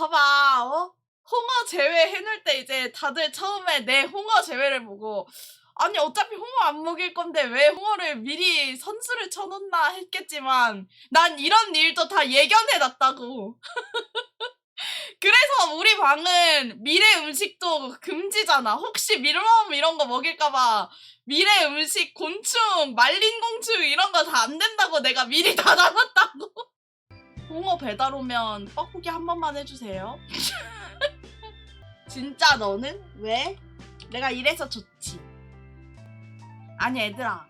봐봐, 어? 홍어 제외 해놓을 때 이제 다들 처음에 내 홍어 제외를 보고 아니 어차피 홍어 안 먹일 건데 왜 홍어를 미리 선수를 쳐놓나 했겠지만 난 이런 일도 다 예견해놨다고. 그래서 우리 방은 미래 음식도 금지잖아. 혹시 밀웜 이런 거 먹일까봐 미래 음식 곤충, 말린 곤충 이런 거 다 안 된다고 내가 미리 닫아놨다고. 홍어 배달 오면 뻐꾸기 한 번만 해주세요. 진짜 너는? 왜? 내가 이래서 좋지. 아니 애들아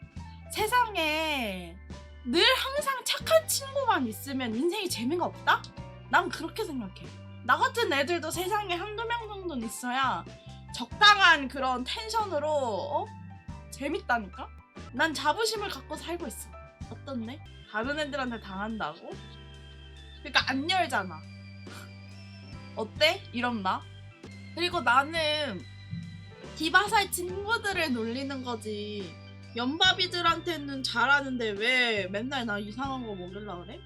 세상에 늘 항상 착한 친구만 있으면 인생이 재미가 없다? 난 그렇게 생각해. 나 같은 애들도 세상에 한두 명 정도는 있어야 적당한 그런 텐션으로 어? 재밌다니까? 난 자부심을 갖고 살고 있어. 어떻네? 다른 애들한테 당한다고? 그러니까 안 열잖아. 어때? 이런 나? 그리고 나는 디바사의 친구들을 놀리는 거지. 연바비들한테는 잘하는데 왜 맨날 나 이상한 거 먹으려 그래?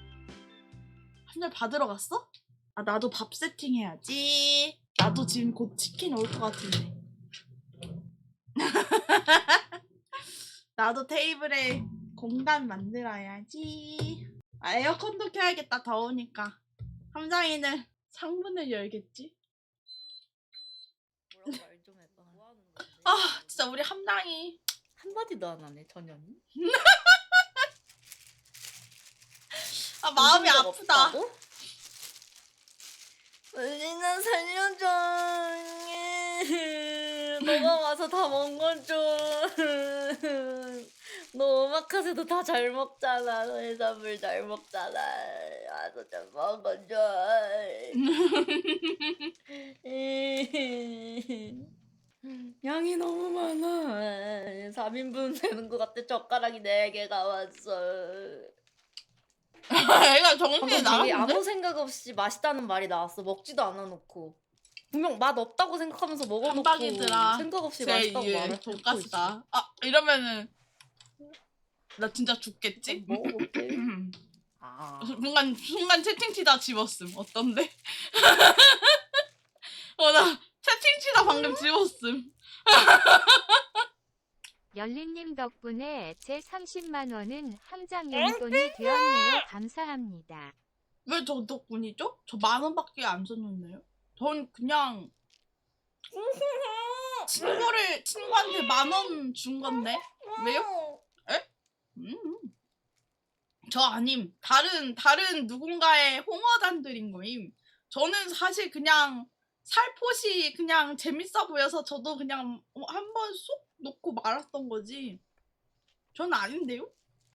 한 달 받으러 갔어? 아 나도 밥 세팅해야지. 나도 지금 곧 치킨 올 것 같은데. 나도 테이블에 공간 만들어야지. 아, 에어컨도 켜야겠다 더우니까. 함장이는 창문을 열겠지? 뭐라고 말좀 해봐. 뭐 하는 건데? 아 진짜 우리 함장이 한마디도 안 하네 전현이. 아 마음이 웃은 적 아프다. 없다고? 은진아 살려줘. 너가 와서 다 먹어줘. 너 오마카세도 다 잘 먹잖아. 해산물 잘 먹잖아. 와서 좀 먹어줘. 양이 너무 많아. 3인분 되는 것 같아. 젓가락이 4개가 왔어. 애가 정신이 방금 되게 나갔는데? 아무 생각 없이 맛있다는 말이 나왔어. 먹지도 않아 놓고. 분명 맛 없다고 생각하면서 먹어놓고 깜빡이들아. 생각 없이 제 맛있다고 2의 말을 돈가스다. 아 이러면은 나 진짜 죽겠지? 먹어볼게. 아. 순간 순간 채팅치 다 집었음. 어떤데? 어나 채팅치 다 방금 집었음. 열린님 덕분에 제 30만 원은 함장 용돈이 되었네요. 감사합니다. 왜 저 덕분이죠? 저 만 원밖에 안 썼는데요. 전 그냥 친구를 친구한테 만 원 준 건데 왜요? 음. 저 아님 다른 다른 누군가의 홍어단들인 거임. 저는 사실 그냥 살포시 그냥 재밌어 보여서 저도 그냥 한번 쏙 놓고 말았던 거지. 전 아닌데요?